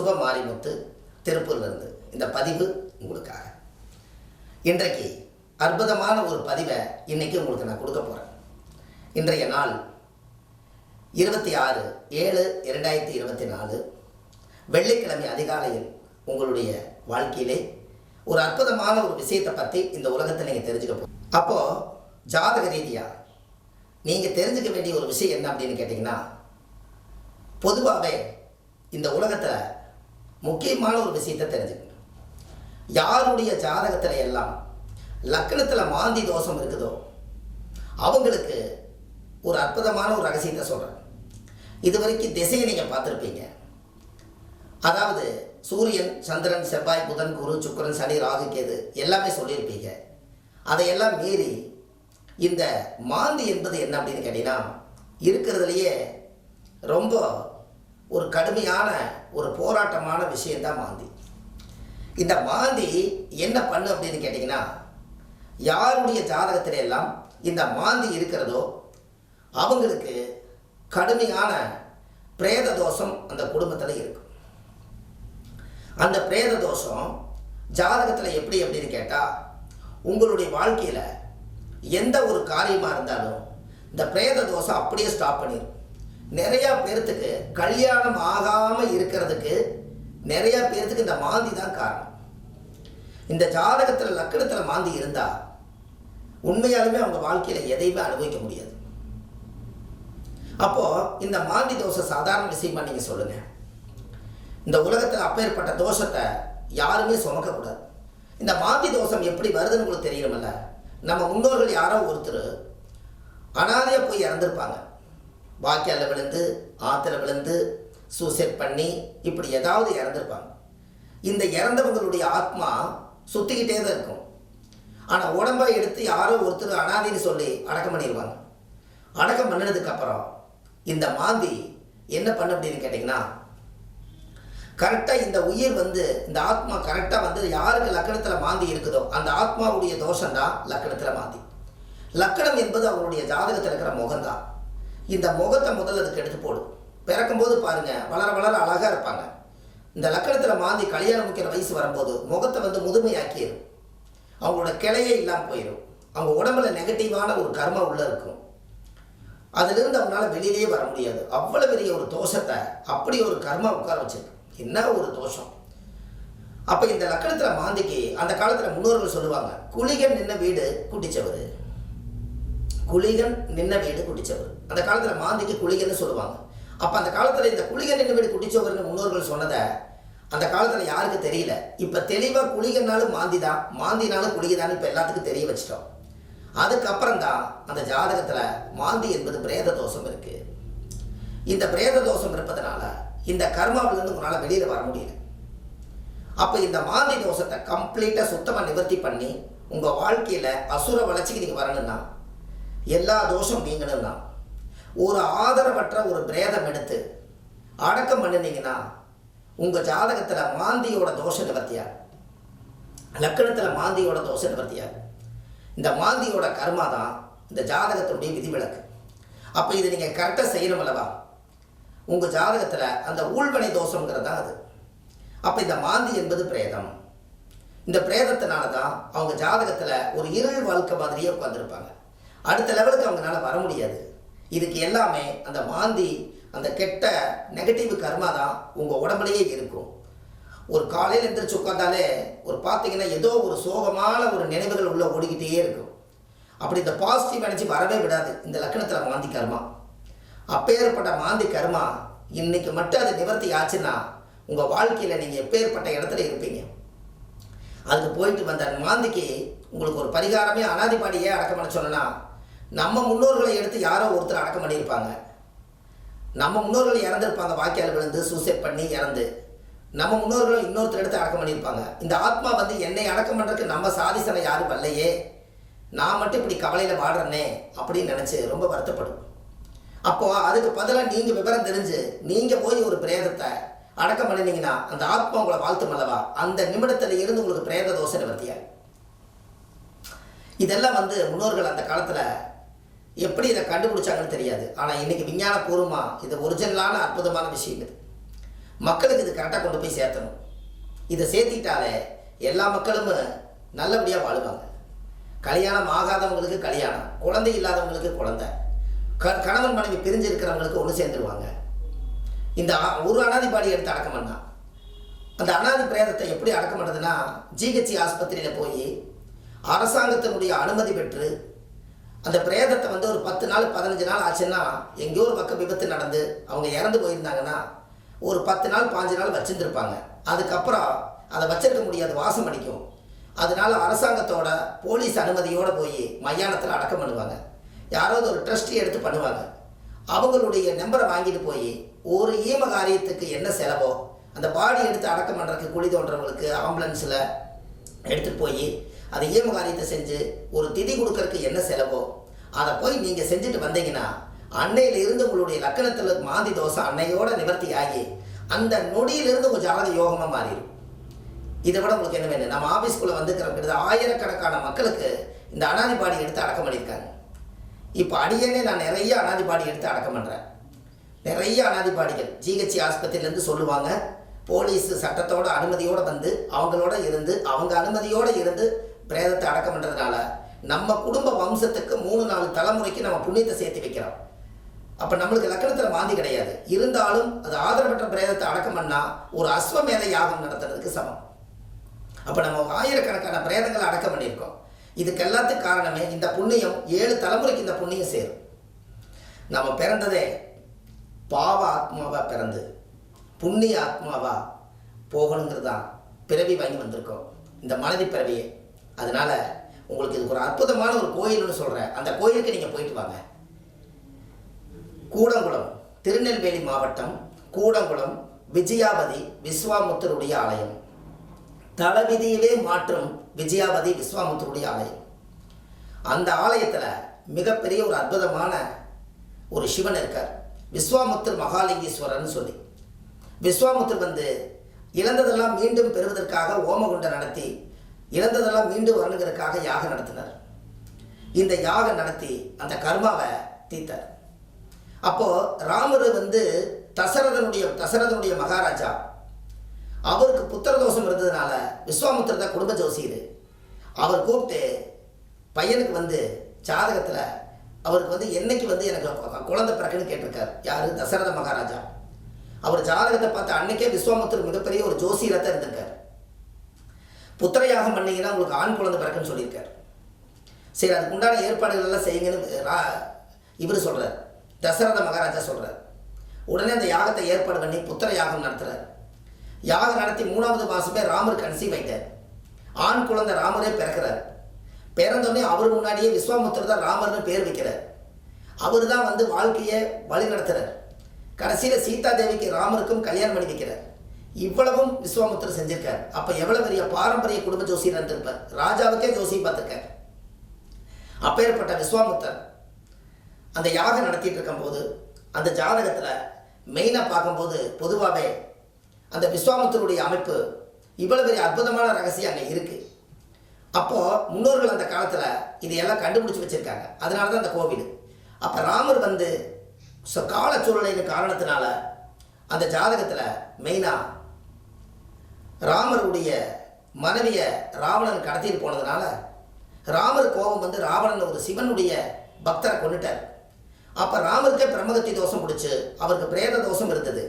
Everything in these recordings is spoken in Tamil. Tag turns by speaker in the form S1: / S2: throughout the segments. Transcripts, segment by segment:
S1: சுப மாரிமுத்து திருப்பூர்லேருந்து இந்த பதிவு உங்களுக்காக. இன்றைக்கு அற்புதமான ஒரு பதிவை இன்னைக்கு உங்களுக்கு நான் கொடுக்க போகிறேன் இன்றைய நாள் இருபத்தி ஆறு ஏழு இரண்டாயிரத்தி இருபத்தி நாலு. வெள்ளிக்கிழமை அதிகாலையில் உங்களுடைய வாழ்க்கையிலே ஒரு அற்புதமான ஒரு விஷயத்தை பற்றி இந்த உலகத்தை நீங்கள் தெரிஞ்சுக்க போ அப்போது ஜாதக ரீதியாக நீங்கள் தெரிஞ்சுக்க வேண்டிய ஒரு விஷயம் என்ன அப்படின்னு கேட்டிங்கன்னா பொதுவாகவே இந்த உலகத்தில் முக்கியமான ஒரு விஷயத்தை தெரிஞ்சுக்கணும். யாருடைய ஜாதகத்தில் எல்லாம் லக்கணத்தில் மாந்தி தோஷம் இருக்குதோ அவங்களுக்கு ஒரு அற்புதமான ஒரு ரகசியத்தை சொல்கிறேன் இது வரைக்கும் திசையை நீங்கள் பார்த்துருப்பீங்க. அதாவது சூரியன் சந்திரன் செவ்வாய் புதன் குரு சுக்கரன் சனி ராகு கேது எல்லாமே சொல்லியிருப்பீங்க. அதையெல்லாம் மீறி இந்த மாந்தி என்பது என்ன அப்படின்னு கேட்டிங்கன்னா இருக்கிறதுலையே ரொம்ப ஒரு கடுமையான ஒரு போராட்டமான விஷயந்தான் மாந்தி. இந்த மாந்தி என்ன பண்ணு அப்படின்னு கேட்டிங்கன்னா யாருடைய ஜாதகத்தில எல்லாம் இந்த மாந்தி இருக்கிறதோ அவங்களுக்கு கடுமையான பிரேத தோஷம் அந்த குடும்பத்தில் இருக்கும். அந்த பிரேத தோஷம் ஜாதகத்தில் எப்படி அப்படின்னு கேட்டால் உங்களுடைய வாழ்க்கையில் எந்த ஒரு காரியமாக இருந்தாலும் இந்த பிரேத தோஷம் அப்படியே ஸ்டாப் பண்ணிடும் நிறையா பேர்த்துக்கு கல்யாணம் ஆகாமல் இருக்கிறதுக்கு நிறையா பேர்த்துக்கு இந்த மாந்தி தான் காரணம். இந்த ஜாதகத்தில் லக்கணத்தில் மாந்தி இருந்தால் உண்மையாலுமே அவங்க வாழ்க்கையில் எதையுமே அனுபவிக்க முடியாது. அப்போது இந்த மாந்தி தோஷம் சாதாரண விஷயமா நீங்கள் சொல்லுங்கள் இந்த உலகத்தில் அப்பேற்பட்ட தோஷத்தை யாருமே சுமக்கக்கூடாது இந்த மாந்தி தோஷம் எப்படி வருதுன்னு உங்களுக்கு தெரியணுமில்ல நம்ம முன்னோர்கள் யாரோ ஒருத்தர் அனாதையாக போய் இறந்துருப்பாங்க. வாய்க்காலில் விழுந்து ஆற்றுல விழுந்து சூசைட் பண்ணி இப்படி ஏதாவது இறந்துருப்பாங்க. இந்த இறந்தவங்களுடைய ஆத்மா சுற்றிக்கிட்டே தான் இருக்கும். ஆனால் உடம்பை எடுத்து யாரோ ஒருத்தர் அனாதின்னு சொல்லி அடக்கம் பண்ணிடுவாங்க அடக்கம் பண்ணினதுக்கப்புறம் இந்த மாந்தி என்ன பண்ண அப்படின்னு கேட்டிங்கன்னா கரெக்டாக இந்த உயிர் வந்து இந்த ஆத்மா கரெக்டாக வந்து யாருக்கு லக்கணத்தில் மாந்தி இருக்குதோ அந்த ஆத்மாவுடைய தோஷம் தான் லக்கணத்தில் மாந்தி. லக்கணம் என்பது அவங்களுடைய ஜாதகத்தில் இருக்கிற முகம்தான். இந்த முகத்தை முதல்ல அதுக்கு எடுத்து போடும் பிறக்கும்போது பாருங்க வளர வளர அழகாக இருப்பாங்க. இந்த லக்கணத்தில் மாந்தி கல்யாணம் முக்கிற வயசு வரும்போது முகத்தை வந்து முதுமையாக்கிடும் அவங்களோட கிளையே இல்லாமல் போயிடும் அவங்க உடம்புல நெகட்டிவான ஒரு கர்மம் உள்ளே இருக்கும். அதுலேருந்து அவங்களால வெளியிலேயே வர முடியாது. அவ்வளோ பெரிய ஒரு தோஷத்தை அப்படி ஒரு கர்மா உட்கார வச்சிருக்கு. என்ன ஒரு தோஷம்? அப்போ இந்த லக்கணத்தில் மாந்திக்கு அந்த காலத்தில் முன்னோர்கள் சொல்லுவாங்க குளிகன் நின்ன வீடு குட்டிச்சவர். குளிகன் நின்ன வீடு குடிச்சவர். அந்த காலத்தில் மாந்திக்கு குளிகன்னு சொல்லுவாங்க. அப்போ அந்த காலத்தில் இந்த குளிகன் நின்ன வீடு குடிச்சவர்னு முன்னோர்கள் சொன்னதை அந்த காலத்தில் யாருக்கு தெரியல? இப்போ தெளிவாக குளிகனாலும் மாந்தி தான் மாந்தினாலும் குளிகதான்னு இப்போ எல்லாத்துக்கும் தெரிய வச்சிட்டோம். அதுக்கப்புறம் தான் அந்த ஜாதகத்தில் மாந்தி என்பது பிரேத தோஷம் இருக்குது இந்த பிரேத தோஷம் இருப்பதனால இந்த கர்மாவிலேருந்து உங்களால் வெளியில் வர முடியல. அப்போ இந்த மாந்தி தோஷத்தை கம்ப்ளீட்டாக சுத்தமாக நிவர்த்தி பண்ணி உங்கள் வாழ்க்கையில் அசுர வளர்ச்சிக்கு நீங்கள் வரணும்னா எல்லா தோஷம் நீங்கணும்னா ஒரு ஆதரவற்ற ஒரு பிரேதம் எடுத்து அடக்கம் பண்ணினீங்கன்னா உங்கள் ஜாதகத்தில் மாந்தியோட தோஷ நிவர்த்தியாக லக்கணத்தில் மாந்தியோட தோஷ நிவர்த்தியாக இந்த மாந்தியோட கர்மா தான் இந்த ஜாதகத்தினுடைய விதிவிலக்கு. அப்போ இதை நீங்கள் கரெக்டாக செய்யணும் அல்லவா? உங்கள் ஜாதகத்தில் அந்த ஊழ்வனை தோஷங்கிறது தான் அது. அப்போ இந்த மாந்தி என்பது பிரேதம். இந்த பிரேதத்தினால தான் அவங்க ஜாதகத்தில் ஒரு இருள் வாழ்க்கை மாதிரியே உட்காந்துருப்பாங்க அடுத்த லெவலுக்கு அவங்களால வர முடியாது. இதுக்கு எல்லாமே அந்த மாந்தி அந்த கெட்ட நெகட்டிவ் கர்மா தான் உங்கள் உடம்புலையே இருக்கும். ஒரு காலையில் எழுந்திரிச்சு உட்காந்தாலே ஒரு பார்த்தீங்கன்னா ஏதோ ஒரு சோகமான ஒரு நினைவுகள் உள்ளே ஓடிக்கிட்டே இருக்கும். அப்படி இந்த பாசிட்டிவ் எனர்ஜி வரவே விடாது. இந்த லக்கணத்தில் மாந்தி கர்மா அப்பேற்பட்ட மாந்தி கர்மா இன்னைக்கு மட்டும் அது நிவர்த்தி ஆச்சுன்னா உங்கள் வாழ்க்கையில் நீங்கள் எப்பேற்பட்ட இடத்துல இருப்பீங்க? அதுக்கு போயிட்டு வந்த மாந்திக்கு உங்களுக்கு ஒரு பரிகாரமே அனாதிபாடியே அடக்கம் பண்ண சொன்னா நம்ம முன்னோர்களை எடுத்து யாரோ ஒருத்தர் அடக்கம் பண்ணியிருப்பாங்க. நம்ம முன்னோர்கள் இறந்துருப்பாங்க வாக்கியால் விழுந்து சூசைட் பண்ணி இறந்து. நம்ம முன்னோர்களும் இன்னொருத்தர் எடுத்து அடக்கம் பண்ணியிருப்பாங்க. இந்த ஆத்மா வந்து என்னை அடக்கம் பண்ணுறதுக்கு நம்ம சாதிசனை யாரும் வரலையே. நான் மட்டும் இப்படி கவலையில் வாடுறேனே அப்படின்னு நினச்சி ரொம்ப வருத்தப்படும். அப்போது அதுக்கு பதிலாக நீங்கள் விவரம் தெரிஞ்சு நீங்கள் போய் ஒரு பிரேதத்தை அடக்கம் பண்ணினீங்கன்னா அந்த ஆத்மா உங்களை வாழ்த்தும் அல்லவா? அந்த நிமிடத்தில் இருந்து உங்களுக்கு பிரேத தோசை நிவர்த்தியாகும். இதெல்லாம் வந்து முன்னோர்கள் அந்த காலத்தில் எப்படி இதை கண்டுபிடிச்சாங்கன்னு தெரியாது. ஆனால் இன்னைக்கு விஞ்ஞானபூர்வமாக இது ஒரிஜினலான அற்புதமான விஷயம் இது. மக்களுக்கு இது கரெக்டாக கொண்டு போய் சேர்த்தணும். இதை சேர்த்திட்டாலே எல்லா மக்களும் நல்லபடியாக வாழுவாங்க. கல்யாணம் ஆகாதவங்களுக்கு கல்யாணம் குழந்தை இல்லாதவங்களுக்கு குழந்தை. க கணவன் மனைவி பிரிஞ்சு இருக்கிறவங்களுக்கு ஒன்று சேர்ந்துருவாங்க. இந்த ஒரு அனாதிபாடி எடுத்து அடக்கம் பண்ணால் அந்த அனாதி பிரேதத்தை எப்படி அடக்கம் பண்ணுறதுன்னா ஜிஹெச்சி ஆஸ்பத்திரியில் போய் அரசாங்கத்தினுடைய அனுமதி பெற்று அந்த பிரேதத்தை வந்து ஒரு பத்து நாள் பதினஞ்சு நாள் ஆச்சுன்னா எங்கேயோ ஒரு பக்கம் விபத்து நடந்து அவங்க இறந்து போயிருந்தாங்கன்னா ஒரு பத்து நாள் பாஞ்சு நாள் வச்சுருந்துருப்பாங்க. அதுக்கப்புறம் அதை வச்சிருக்க முடியாது வாசம் அடிக்கும். அதனால அரசாங்கத்தோட போலீஸ் அனுமதியோடு போய் மயானத்தில் அடக்கம் பண்ணுவாங்க. யாராவது ஒரு ட்ரஸ்டி எடுத்து பண்ணுவாங்க. அவங்களுடைய நம்பரை வாங்கிட்டு போய் ஒரு ஈம காரியத்துக்கு என்ன செலவோ அந்த பாடி எடுத்து அடக்கம் பண்ணுறதுக்கு குழி தோன்றவங்களுக்கு ஆம்புலன்ஸில் எடுத்துகிட்டு போய் அதை ஈம காரியத்தை செஞ்சு ஒரு திதி கொடுக்கறதுக்கு என்ன செலவோ அதை போய் நீங்கள் செஞ்சுட்டு வந்தீங்கன்னா அன்னையில இருந்து உங்களுடைய லக்கணத்தில் மாந்தி தோசை அன்னையோட நிவர்த்தி ஆகி அந்த நொடியிலிருந்து உங்கள் ஜாதக யோகமாக மாறிடும். இதை விட உங்களுக்கு என்ன வேணும்? நம்ம ஆஃபீஸ்க்குள்ளே வந்துக்கிற ஆயிரக்கணக்கான மக்களுக்கு இந்த அனாதிபாடி எடுத்து அடக்கம் பண்ணியிருக்காங்க. இப்போ அடியேனே நான் நிறைய அனாதிபாடி எடுத்து அடக்கம் பண்ணுறேன் நிறைய அனாதிபாடிகள் ஜிஹெச்சி ஆஸ்பத்திரியிலேருந்து சொல்லுவாங்க போலீஸ் சட்டத்தோட அனுமதியோடு வந்து அவங்களோட இருந்து அவங்க அனுமதியோடு இருந்து பிரேதத்தை அடக்கம் பண்ணுறதுனால நம்ம குடும்ப வம்சத்துக்கு மூணு நாலு தலைமுறைக்கு நம்ம புண்ணியத்தை சேர்த்து வைக்கிறோம். அப்போ நம்மளுக்கு லக்கணத்தில் மாந்தி கிடையாது. இருந்தாலும் அது ஆதரவற்ற பிரேதத்தை அடக்கம் பண்ணால் ஒரு அஸ்வமேத யாகம் நடத்துறதுக்கு சமம். அப்போ நம்ம ஆயிரக்கணக்கான பிரேதங்களை அடக்கம் பண்ணியிருக்கோம். இதுக்கு எல்லாத்துக்கும் காரணமே இந்த புண்ணியம் ஏழு தலைமுறைக்கு இந்த புண்ணியம் சேரும். நம்ம பிறந்ததே பாவ ஆத்மாவாக பிறந்து புண்ணிய ஆத்மாவாக போகணுங்கிறது தான் பிறவி வாங்கி வந்திருக்கோம். இந்த மனதி பிறவியை. அதனால உங்களுக்கு இதுக்கு ஒரு அற்புதமான ஒரு கோயில்னு சொல்கிறேன் அந்த கோயிலுக்கு நீங்கள் போயிட்டு வாங்க. கூடங்குளம் திருநெல்வேலி மாவட்டம் கூடங்குளம் விஜயாவதி விஸ்வாமுத்தருடைய ஆலயம். தளவிதியிலே மாற்றும் விஜயாவதி விஸ்வாமுத்தருடைய ஆலயம். அந்த ஆலயத்தில் மிகப்பெரிய ஒரு அற்புதமான ஒரு சிவன் இருக்கார். விஸ்வாமுத்தர் மகாலிங்கீஸ்வரர்னு சொல்லி. விஸ்வாமுத்தர் வந்து இழந்ததெல்லாம் மீண்டும் பெறுவதற்காக ஓமகுண்டம் நடத்தி இறந்ததெல்லாம் மீண்டும் வரணுங்கிறதுக்காக யாகம் நடத்தினார். இந்த யாகம் நடத்தி அந்த கர்மாவை தீர்த்தார். அப்போ ராமர் வந்து தசரதனுடைய தசரதனுடைய மகாராஜா. அவருக்கு புத்திர தோஷம் இருந்ததுனால விஸ்வாமுத்திர தான் குடும்ப ஜோசியர். அவர் கூப்பிட்டு பையனுக்கு வந்து ஜாதகத்தில் அவருக்கு வந்து என்னைக்கு வந்து எனக்கு குழந்தை பிறக்குன்னு கேட்டிருக்காரு. யார்? தசரத மகாராஜா. அவர் ஜாதகத்தை பார்த்து அன்னைக்கே விஸ்வாமுத்தர் மிகப்பெரிய ஒரு ஜோசியராக தான் இருந்திருக்கார். புத்திரயாகம் பண்ணீங்கன்னா உங்களுக்கு ஆண் குழந்தை பிறக்குன்னு சொல்லியிருக்கார். சரி அதுக்கு உண்டான ஏற்பாடுகள் எல்லாம் செய்யுங்கன்னு ரா இவர் சொல்கிறார் தசரத மகாராஜா சொல்கிறார் உடனே அந்த யாகத்தை ஏற்பாடு பண்ணி புத்திர யாகம் நடத்துகிறார் யாகம் நடத்தி மூணாவது மாதமே ராமர் கன்சீவ் ஆயிட்டார் ஆண் குழந்தை ராமரே பிறக்கிறார். பிறந்தோடனே அவர் முன்னாடியே விஸ்வாமுத்திரர் தான் ராமர்னு பேர் வைக்கிறார். அவர் தான் வந்து வாழ்க்கையை வழி நடத்துகிறார் கடைசியில் சீதா தேவிக்கு ராமருக்கும் கல்யாணம் பண்ணி வைக்கிறார். இவ்வளவும் விஸ்வாமுத்திரர் செஞ்சிருக்கார். அப்போ எவ்வளவு பெரிய பாரம்பரிய குடும்ப ஜோசியர் இருந்திருப்பார் ராஜாவுக்கே ஜோசியம் பார்த்துருக்கார். அப்பேற்பட்ட விஸ்வாமுத்தர் அந்த யாகம் நடத்திட்டு இருக்கும்போது அந்த ஜாதகத்தில் மெயினாக பார்க்கும்போது பொதுவாகவே அந்த விஸ்வாமுத்தருடைய அமைப்பு இவ்வளவு பெரிய அற்புதமான ரகசியம் அங்கே இருக்குது அப்போது முன்னோர்கள் அந்த காலத்தில் இதையெல்லாம் கண்டுபிடிச்சி வச்சுருக்காங்க. அதனால தான் அந்த கோவில். அப்போ ராமர் வந்து கால சூழ்நிலையின் காரணத்தினால அந்த ஜாதகத்தில் மெயினாக ராமருடைய மனைவியை ராவணன் கடத்திட்டு போனதுனால ராமர் கோபம் வந்து ராவணன் ஒரு சிவனுடைய பக்தரை கொண்டுட்டார் அப்போ ராமருக்கே பிரம்மகத்தி தோஷம் பிடிச்சி அவருக்கு பிரேத தோஷம் இருந்தது.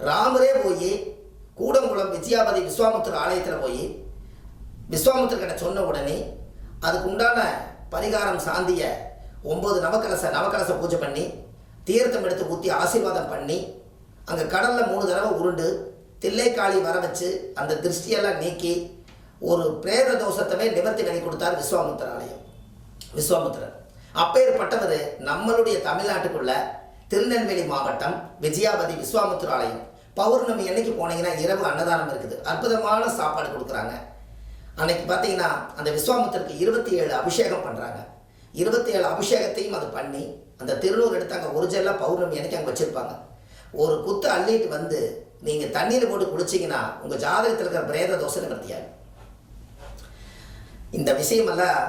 S1: ராமரே போய் கூடங்குளம் வித்யாபதி விஸ்வாமுத்திர ஆலயத்தில் போய் விஸ்வாமுத்திர கிட்ட சொன்ன உடனே அதுக்கு உண்டான பரிகாரம் சாந்திய ஒம்பது நவக்கலச நவக்கலச பூஜை பண்ணி தீர்த்தம் எடுத்து ஊற்றி ஆசீர்வாதம் பண்ணி அங்கே கடலில் மூணு தடவை உருண்டு தில்லைக்காளி வர வச்சு அந்த திருஷ்டியெல்லாம் நீக்கி ஒரு பிரேத தோஷத்தவே நிவர்த்தி பண்ணி கொடுத்தார் விஸ்வாமுத்திர ஆலயம் விஸ்வாமுத்திரர். அப்பேற்பட்டவர் நம்மளுடைய தமிழ்நாட்டுக்குள்ள திருநெல்வேலி மாவட்டம் விஜயாபதி விஸ்வாமுத்திர ஆலயம் பௌர்ணமி என்னைக்கு போனீங்கன்னா இரவு அன்னதானம் இருக்குது. அற்புதமான சாப்பாடு கொடுக்குறாங்க. அன்னைக்கு பார்த்தீங்கன்னா அந்த விஸ்வாமுத்தருக்கு இருபத்தி ஏழு அபிஷேகம் பண்ணுறாங்க இருபத்தி ஏழு அபிஷேகத்தையும் அது பண்ணி அந்த திருநூறு எடுத்து அங்கே ஒரிஜினலாக பௌர்ணமி அன்னைக்கு அங்கே வச்சுருப்பாங்க. ஒரு குத்து அள்ளிட்டு வந்து நீங்கள் தண்ணீர் போட்டு குளிச்சிங்கன்னா உங்கள் ஜாதகத்தில் இருக்கிற பிரேத தோஷம் நிவர்த்தியாகும். இந்த விஷயமெல்லாம்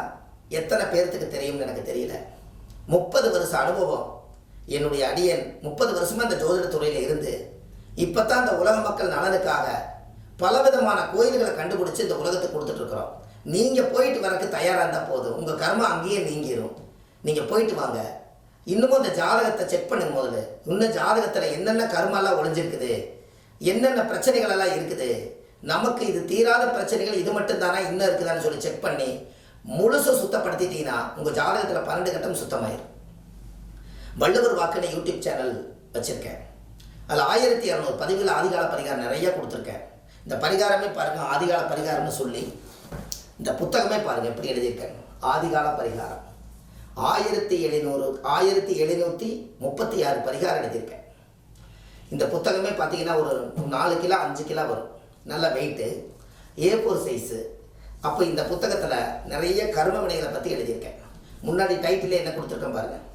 S1: எத்தனை பேர்த்துக்கு தெரியும்னு எனக்கு தெரியல. முப்பது வருஷ அனுபவம். என்னுடைய அடியன் முப்பது வருஷமா இந்த ஜோதிட துறையில் இருந்து இப்போ தான் இந்த உலக மக்கள் நலனுக்காக பலவிதமான கோயில்களை கண்டுபிடிச்சு இந்த உலகத்துக்கு கொடுத்துட்டு இருக்கிறோம். நீங்கள் போயிட்டு வரக்கு தயாராக இருந்தால் போதும். உங்கள் கர்மம் அங்கேயே நீங்கிரும். நீங்கள் போயிட்டு வாங்க. இன்னமும் இந்த ஜாதகத்தை செக் பண்ணும் போது இன்னும் ஜாதகத்தில் என்னென்ன கர்மெல்லாம் ஒளிஞ்சிருக்குது? என்னென்ன பிரச்சனைகள் எல்லாம் இருக்குது? நமக்கு இது தீராத பிரச்சனைகள் இது மட்டும் தானே இன்னும் இருக்குதான்னு சொல்லி செக் பண்ணி முழுசும் சுத்தப்படுத்திட்டீங்கன்னா உங்கள் ஜாதகத்தில் பன்னெண்டு கட்டம் சுத்தமாயிரும். வள்ளுவர் வாக்குன்னு யூடியூப் சேனல் வச்சுருக்கேன். அதில் ஆயிரத்தி இரநூறு பதிவில் ஆதிகால பரிகாரம் நிறைய கொடுத்துருக்கேன். இந்த பரிகாரமே பாருங்கள் ஆதிகால பரிகாரம்னு சொல்லி இந்த புத்தகமே பாருங்கள் எப்படி எழுதியிருக்கேன். ஆதிகால பரிகாரம். ஆயிரத்தி எழுநூறு ஆயிரத்தி எழுநூற்றி முப்பத்தி ஆறு பரிகாரம் எழுதியிருக்கேன். இந்த புத்தகமே பார்த்தீங்கன்னா ஒரு நாலு கிலோ அஞ்சு கிலோ வரும். நல்ல வெயிட்டு ஏ ஃபோர் சைஸு அப்போ இந்த புத்தகத்தில் நிறைய கரும வினைகளை பற்றி எழுதியிருக்கேன். முன்னாடி டைட்டிலே என்ன கொடுத்துருக்கேன் பாருங்கள்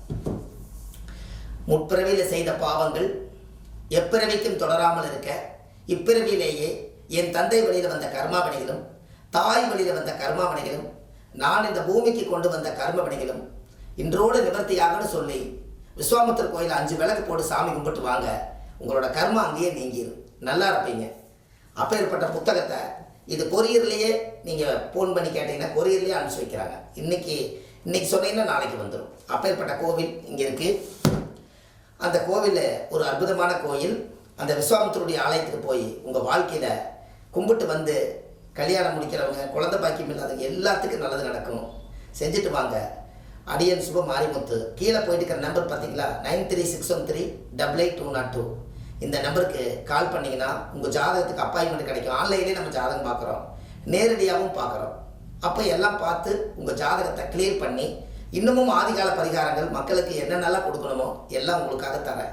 S1: முற்பிறவியில் செய்த பாவங்கள் எப்பிறவிக்கும் தொடராமல் இருக்க இப்பிறவியிலேயே என் தந்தை வழியில் வந்த கர்மாவணிகளும் தாய் வழியில் வந்த கர்மாவணிகளும் நான் இந்த பூமிக்கு கொண்டு வந்த கர்மவணிகளும் இன்றோடு நிவர்த்தியாகன்னு சொல்லி விஸ்வாமித்திர கோயில் அஞ்சு விளக்கு போட்டு சாமி கும்பிட்டு வாங்க. உங்களோட கர்மா அங்கேயே நீங்கிடும் நல்லா இருப்பீங்க. அப்பேற்பட்ட புத்தகத்தை இது கொரியர்லேயே நீங்கள் ஃபோன் பண்ணி கேட்டீங்கன்னா கொரியர்லேயே அனுப்பிச்சி வைக்கிறாங்க. இன்னைக்கு இன்னைக்கு சொன்னீங்கன்னா நாளைக்கு வந்துடும் அப்பேற்பட்ட கோவில் இங்கே இருக்குது அந்த கோவில் ஒரு அற்புதமான கோயில். அந்த விஸ்வாமித்தருடைய ஆலயத்துக்கு போய் உங்கள் வாழ்க்கையில் கும்பிட்டு வந்து கல்யாணம் முடிக்கிறவங்க குழந்தை பாக்கியம் இல்லாதவங்க எல்லாத்துக்கும் நல்லது நடக்கும். செஞ்சுட்டு வாங்க. அடியன் சுப மாரிமுத்து. கீழே போயிட்டு இருக்கிற நம்பர் பார்த்தீங்களா? Nine three six one three double eight two nought two. இந்த நம்பருக்கு கால் பண்ணிங்கன்னா உங்கள் ஜாதகத்துக்கு அப்பாயின்மெண்ட் கிடைக்கும். ஆன்லைன்லேயே நம்ம ஜாதகம் பார்க்குறோம். நேரடியாகவும் பார்க்குறோம். அப்போ எல்லாம் பார்த்து உங்கள் ஜாதகத்தை கிளியர் பண்ணி இன்னமும் ஆதிகால பரிகாரங்கள் மக்களுக்கு என்னென்னலாம் கொடுக்கணுமோ எல்லாம் உங்களுக்காக தரேன்.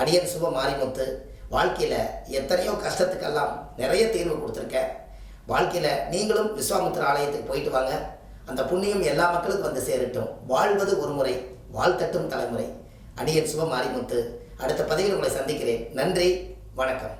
S1: அடியன் சுப மாரிமுத்து வாழ்க்கையில் எத்தனையோ கஷ்டத்துக்கெல்லாம் நிறைய தீர்வு கொடுத்துருக்கேன். வாழ்க்கையில் நீங்களும் விஸ்வாமித்திர ஆலயத்துக்கு போயிட்டு வாங்க. அந்த புண்ணியம் எல்லா மக்களுக்கும் வந்து சேரட்டும். வாழ்வது ஒரு முறை வாழ்த்தட்டும் தலைமுறை. அடியன் சுப மாரிமுத்து அடுத்த பதிவில் உங்களை சந்திக்கிறேன். நன்றி வணக்கம்.